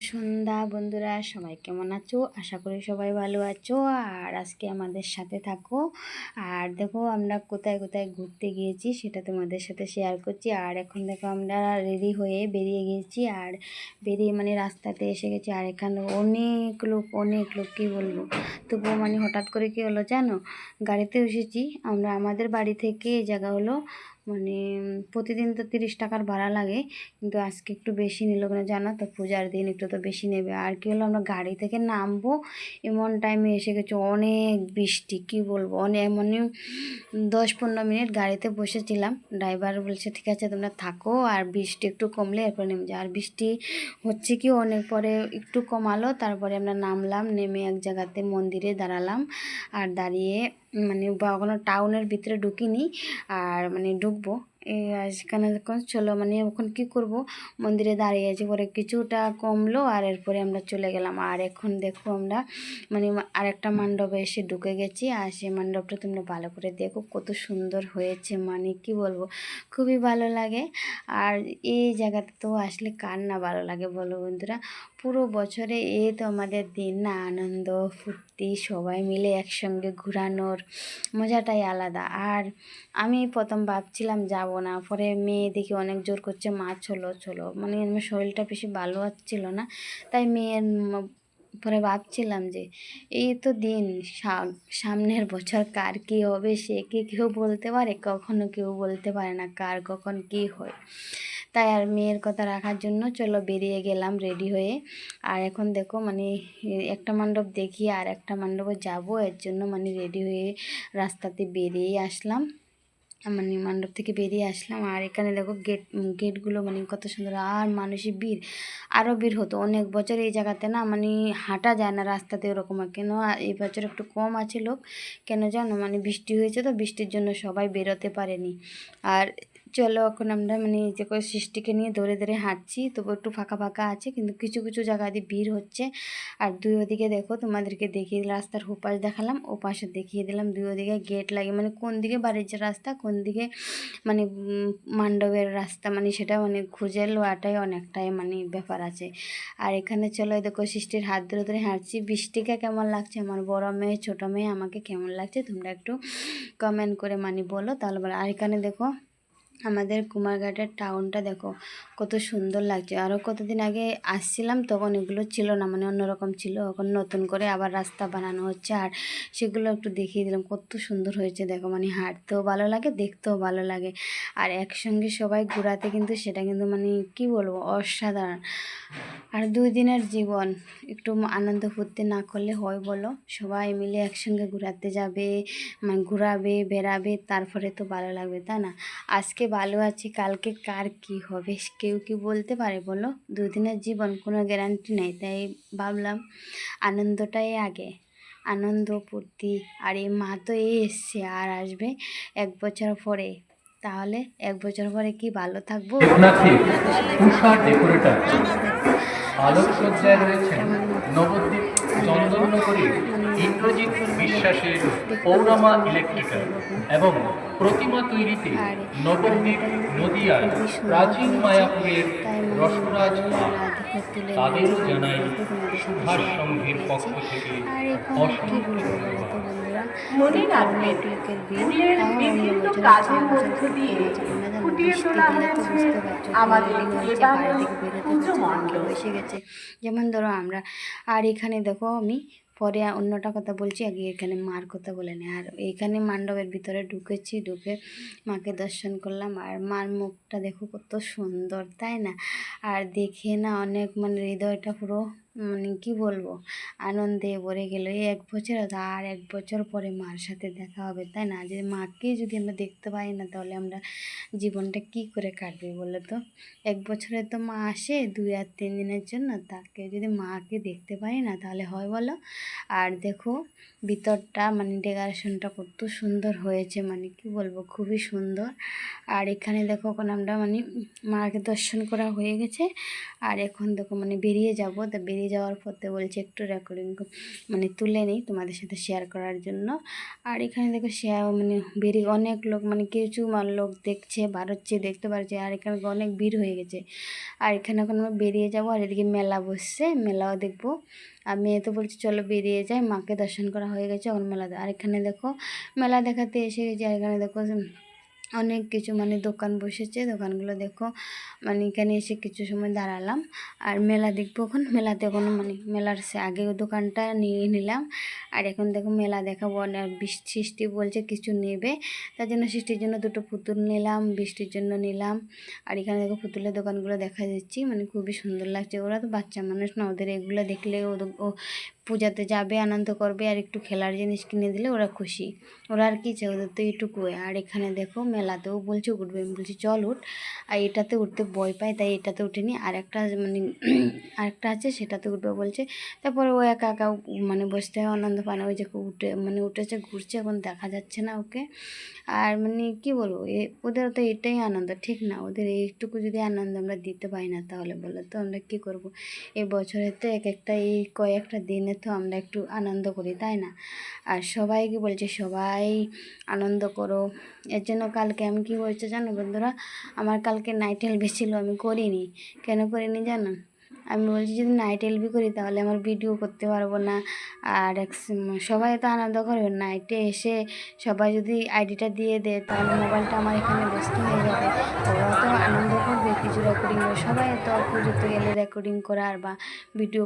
সন্ধ্যা, বন্ধুরা, সবাই কেমন আছো? আশা করি সবাই ভালো আছো। আর আজকে আমাদের সাথে থাকো। আর দেখো, আমরা কোথায় কোথায় ঘুরতে গিয়েছি সেটা তোমাদের সাথে শেয়ার করছি। আর এখন দেখো, আমরা রেডি হয়ে বেরিয়ে গিয়েছি। আর বেরিয়ে মানে রাস্তাতে এসে গেছি। আর এখানে অনেক লোক অনেক লোক, কী বলব? তবুও মানে হঠাৎ করে কী হলো জানো? গাড়িতে এসেছি। আমরা আমাদের বাড়ি থেকে এই জায়গা হলো মানে প্রতিদিন তো তিরিশ টাকার ভাড়া লাগে, কিন্তু আজকে একটু বেশি নিল কেন জানো তো? পূজার দিন একটু তো বেশি নেবে। আর কি হলো, আমরা গাড়ি থেকে নামবো, এমন টাইমে এসে গেছে অনেক বৃষ্টি, কি বলব? অনেক মানে দশ পনেরো মিনিট গাড়িতে বসেছিলাম। ড্রাইভার বলছে, ঠিক আছে, তোমরা থাকো। আর বৃষ্টি একটু কমলে এরপর নেমে যাও আর বৃষ্টি হচ্ছে কি, অনেক পরে একটু কমালো, তারপরে আমরা নামলাম, নেমে এক জায়গাতে মন্দিরে দাঁড়ালাম। আর দাঁড়িয়ে মানে বা কোনো টাউনের ভিতরে ঢুকিনি। আর মানে এই সেখানে যখন চলো মানে এখন কি করব? মন্দিরে দাঁড়িয়ে আছি, পরে কিছুটা কমলো আর এরপরে আমরা চলে গেলাম। আর এখন দেখো আমরা মানে আরেকটা মণ্ডপে এসে ঢুকে গেছি। আর সেই মণ্ডপটা তোমরা ভালো করে দেখো, কত সুন্দর হয়েছে মানে কি বলব? খুবই ভালো লাগে। আর এই জায়গাতে তো আসলে কার না ভালো লাগে বলো বন্ধুরা? পুরো বছরে এ তো আমাদের দিন না, আনন্দ ফুর্তি সবাই মিলে একসঙ্গে ঘোরানোর মজাটাই আলাদা। আর আমি প্রথম ভাবছিলাম যাব না, পরে মেয়ে দেখি অনেক জোর করছে, মা, চলো চলো। মানে আমার শরীরটা বেশি ভালো হচ্ছিল না, তাই মেয়ের পরে ভাবছিলাম যে, এই তো দিন সামনের বছর কার কী হবে, সে কি কেউ বলতে পারে? কখনো কেউ বলতে পারে না কার কখন কী হয়। তাই আর মেয়ের কথা রাখার জন্য চলো বেরিয়ে গেলাম রেডি হয়ে। আর এখন দেখো মানে একটা মণ্ডপ দেখি আর একটা মণ্ডপে যাব। এর জন্য মানে রেডি হয়ে রাস্তাতে বেরিয়ে আসলাম। মানে মণ্ডপ থেকে বেরিয়ে আসলাম। আর এখানে দেখো গেট গেটগুলো মানে কত সুন্দর। আর মানুষই ভিড়। আরও ভিড় হতো। অনেক বছর এই জায়গাতে না মানে হাঁটা যায় না রাস্তাতে ওরকম কেন? এই বছর একটু কম আছে লোক। কেন জানো? মানে বৃষ্টি হয়েছে তো, বৃষ্টির জন্য সবাই বেরোতে পারেনি। আর চলো এখন আমরা মানে যে করে সৃষ্টিকে নিয়ে ধরে ধরে হাঁটছি। তবু একটু ফাঁকা ফাঁকা আছে, কিন্তু কিছু কিছু জায়গা দিয়ে ভিড় হচ্ছে। আর দুই ওদিকে দেখো তোমাদেরকে দেখিয়ে রাস্তার হুপাশ দেখালাম ও পাশে দেখিয়ে দিলাম দুই ওদিকে গেট লাগে মানে কোন দিকে বাড়ির যে রাস্তা, কোন দিকে মানে মান্ডবের রাস্তা মানে সেটা মানে খুঁজে লোয়াটাই অনেকটাই মানে ব্যাপার আছে। আর এখানে চলো দেখো সৃষ্টির হাত ধরে ধরে হাঁটছি। বৃষ্টিকে কেমন লাগছে? আমার বড় মেয়ে, ছোটো মেয়ে, আমাকে কেমন লাগছে? তোমরা একটু কমেন্ট করে মানে বলো, তাহলে আর এখানে দেখো আমাদের কুমারঘাটের টাউনটা দেখো, কত সুন্দর লাগছে। আরও কতদিন আগে আসছিলাম তখন এগুলো ছিল না মানে অন্যরকম ছিল। এখন নতুন করে আবার রাস্তা বানানো হচ্ছে আর সেগুলো একটু দেখিয়ে দিলাম। কত সুন্দর হয়েছে দেখো মানে হাঁটতেও ভালো লাগে, দেখতেও ভালো লাগে। আর একসঙ্গে সবাই ঘোরাতে কিন্তু সেটা কিন্তু মানে কি বলব, অসাধারণ। আর দুই দিনের জীবন, একটু আনন্দ ফুর্তি না করলে হয় বলো? সবাই মিলে একসঙ্গে ঘোরাতে যাবে মানে ঘোরাবে, বেড়াবে, তারপরে তো ভালো লাগবে, তাই না? আজকে ভালো আছি কালকে কার কি হবে? কেউ কি বলতে পারে বলো? দুদিনের জীবন কোনো গ্যারান্টি নেই। তাই ভাবলাম আনন্দটাই আগে। আনন্দ ফুর্তি আর এই মা তো এই এসছে আর আসবে এক বছর পরে। তাহলে এক বছর পরে কি ভালো থাকব? আলোকসজ্জায় রয়েছেন নবদ্বীপ চন্দননগরী। ইন্দ্রজিৎ বিশ্বাসের পৌরমা ইলেকট্রিক্যাল এবং প্রতিমা তৈরিতে নবদ্বীপ নদিয়ার প্রাচীন মায়াপুরের রসরাজ তাদেরও জানাই সুভাষ সংঘের পক্ষ থেকে অসংখ্য মনে রাখবেন ফুলের বিভিন্ন কাজের মধ্য দিয়ে ফুটিয়ে তোলা হয়েছে আমাদের পুজো মণ্ডপ। এসে গেছে যেমন ধরো আমরা আর এখানে দেখো আমি পরে অন্যটা কথা বলছি, আগে এখানে মার কথা বলে নেয় আর এইখানে মান্ডবের ভিতরে ঢুকেছি, ঢুকে মাকে দর্শন করলাম। আর মার মুখটা দেখো কত সুন্দর, তাই না? আর দেখে না অনেক মানে হৃদয়টা পুরো মানে কি বলব? আনন্দে ভরে গেল। এই এক বছর আর এক বছর পরে মার সাথে দেখা হবে, তাই না? যে মাকে যদি আমরা দেখতে পাই না, তাহলে আমরা জীবনটা কি করে কাটবে বলো তো? এক বছরে তো মা আসে দুই আর তিন দিনের জন্য, তাকে যদি মাকে দেখতে পাই না, তাহলে হয় বলো? আর দেখো, ভিতরটা মানে ডেকোরেশনটা কত সুন্দর হয়েছে মানে কি বলব, খুবই সুন্দর। আর এখানে দেখো, এখন আমরা মানে মাকে দর্শন করা হয়ে গেছে। আর এখন দেখো মানে বেরিয়ে যাব। তা বেরিয়ে বেরিয়ে যাওয়ার পথে বলছে, একটু রেকর্ডিং মানে তুলে নিই তোমাদের সাথে শেয়ার করার জন্য। আর এখানে দেখো শেয়ার মানে বেরিয়ে অনেক লোক মানে কিছু মান লোক দেখছে বার হচ্ছে দেখতে পারছে, আর এখানে অনেক ভিড় হয়ে গেছে। আর এখানে এখন আমরা বেরিয়ে যাব আর এদিকে মেলা বসছে, মেলাও দেখব। আর মেয়ে তো বলছে, চলো বেরিয়ে যাই, মাকে দর্শন করা হয়ে গেছে এখন মেলা আর এখানে দেখো মেলা দেখাতে এসে গেছি, আর এখানে দেখো অনেক কিছু মানে দোকান বসেছে, দোকানগুলো দেখো মানে এখানে এসে কিছু সময় দাঁড়ালাম। আর মেলা দেখব এখন, মেলাতে এখন মানে মেলার সে আগে দোকানটা নিয়ে নিলাম। আর এখন দেখো মেলা দেখাবো আর সৃষ্টি বলছে কিছু নেবে। তার জন্য সৃষ্টির জন্য দুটো পুতুল নিলাম, বৃষ্টির জন্য নিলাম। আর এখানে দেখো পুতুলের দোকানগুলো দেখা যাচ্ছি মানে খুবই সুন্দর লাগছে। ওরা তো বাচ্চা মানুষ না, ওদের এগুলো দেখলে ও পূজাতে যাবে, আনন্দ করবে আর একটু খেলার জিনিস কিনে দিলে ওরা খুশি। ওরা আর কি চাই ওদের তো এইটুকুই। আর এখানে দেখো মেলাতেও বলছে উঠবে। আমি বলছি, চল উঠ। আর এটাতে উঠতে ভয় পাই তাই এটাতে উঠিনি। আর একটা মানে আরেকটা আছে, সেটাতে উঠবে বলছে। তারপরে ও একা একা মানে বসতে হয়, আনন্দ পায় না। ওই যে উঠে মানে উঠেছে, ঘুরছে, এখন দেখা যাচ্ছে না ওকে। আর মানে কি বলব, এ ওদের তো এটাই আনন্দ। ঠিক না, ওদের এইটুকু যদি আনন্দ আমরা দিতে পারি না তাহলে বলো তো আমরা কী করব? এই বছরে তো এক একটা, এই কয়েকটা দিনে তো আমরা একটু আনন্দ করি, তাই না? আর সবাইকে বলছে? সবাই আনন্দ করো। এর জন্য কালকে আমি কী বলছে জানো বন্ধুরা? আমার কালকে নাইট এলবি ছিল, আমি করিনি। কেন করিনি জানো? আমি বলছি যদি নাইট এলবি করি তাহলে আমার ভিডিও করতে পারব না। আর সবাই তো আনন্দ করবে নাইটে এসে সবাই যদি আইডিটা দিয়ে দেয়, তাহলে মোবাইলটা আমার এখানে ব্যস্ত হয়ে যাবে। ওরা তো আনন্দ করবে, কিছু রেকর্ডিং সবাই তো পুজোতে গেলে রেকর্ডিং করার বা ভিডিও